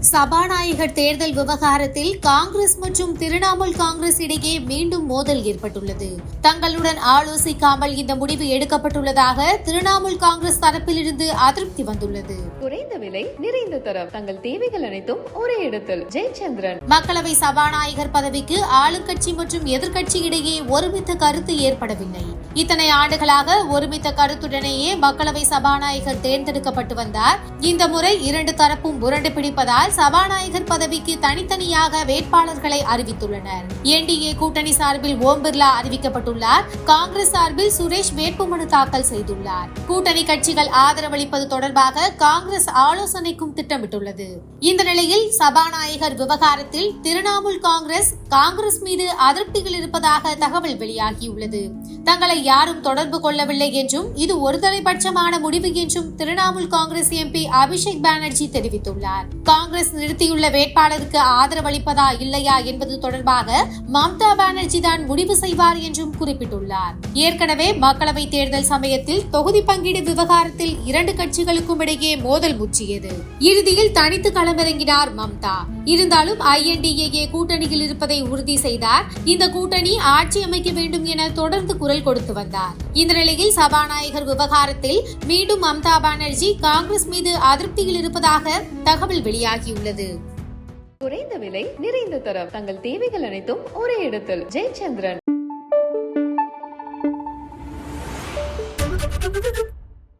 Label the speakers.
Speaker 1: சபாநாயகர் தேர்தல் விவகாரத்தில் காங்கிரஸ் மற்றும் திரிணாமுல் காங்கிரஸ் இடையே மீண்டும் மோதல் ஏற்பட்டுள்ளது. தங்களுடன் ஆலோசிக்காமல் இந்த முடிவு எடுக்கப்பட்டுள்ளதாக திரிணாமுல் காங்கிரஸ் தரப்பிலிருந்து அதிருப்தி வந்துள்ளது.
Speaker 2: குறைந்த விலை நிறைந்த தரம். தங்கள் தேவைகள் அனைத்தும் ஒரே இடத்தில். ஜெயச்சந்திரன்.
Speaker 1: மக்களவை சபாநாயகர் பதவிக்கு ஆளுங்கட்சி மற்றும் எதிர்க்கட்சி இடையே ஒருமித்த கருத்து ஏற்படவில்லை. இத்தனை ஆண்டுகளாக ஒருமித்த கருத்துடனேயே மக்களவை சபாநாயகர் தேர்ந்தெடுக்கப்பட்டு வந்தார். இந்த முறை இரண்டு தரப்பும் முரண்டு பிடிப்பதால் சபாநாயகர் பதவிக்கு தனித்தனியாக வேட்பாளர்களை அறிவித்துள்ளனர். என்டிஏ கூட்டணி சார்பில் ஓம் பிர்லா அறிவிக்கப்பட்டுள்ளார். காங்கிரஸ் சார்பில் சுரேஷ் வேட்புமனு தாக்கல் செய்துள்ளார். கூட்டணி கட்சிகள் ஆதரவளிப்பது தொடர்பாக காங்கிரஸ் ஆலோசனைக்கும் திட்டமிட்டுள்ளது. இந்த நிலையில் சபாநாயகர் விவகாரத்தில் திரிணாமுல் காங்கிரஸ் காங்கிரஸ் மீது அதிருப்திகள் இருப்பதாக தகவல் வெளியாகியுள்ளது. தங்களை யாரும் தொடர்பு கொள்ளவில்லை என்றும் இது ஒருதலைபட்சமான முடிவு என்றும் திரிணாமுல் காங்கிரஸ் எம்பி அபிஷேக் பானர்ஜி தெரிவித்துள்ளார். காங்கிரஸ் நிறுத்தியுள்ள வேட்பாளருக்கு ஆதரவளிப்பதா இல்லையா என்பது தொடர்பாக மம்தா பானர்ஜி தான் முடிவு செய்வார் என்றும் குறிப்பிட்டுள்ளார். ஏற்கனவே மக்களவை தேர்தல் சமயத்தில் தொகுதி பங்கீடு விவகாரத்தில் இரண்டு கட்சிகளுக்கும் இடையே மோதல் முற்றியது. இறுதியில் தனித்து களமிறங்கினார் மம்தா. இருந்தாலும் ஐஎன்டிஏ கூட்டணியில் இருப்பதை உறுதி செய்தார். இந்த கூட்டணி ஆட்சி அமைக்க வேண்டும் என தொடர்ந்து குரல் கொடுத்து வந்தார். இந்த நிலையில் சபாநாயகர் விவகாரத்தில் மீண்டும் மம்தா பானர்ஜி காங்கிரஸ் மீது அதிருப்தியில் இருப்பதாக தகவல் வெளியாகியுள்ளது.
Speaker 2: குறைந்த விலை நிறைந்த தரம். தங்கள் தேவைகள் அனைத்தும் ஒரே இடத்தில். ஜெயச்சந்திரன்.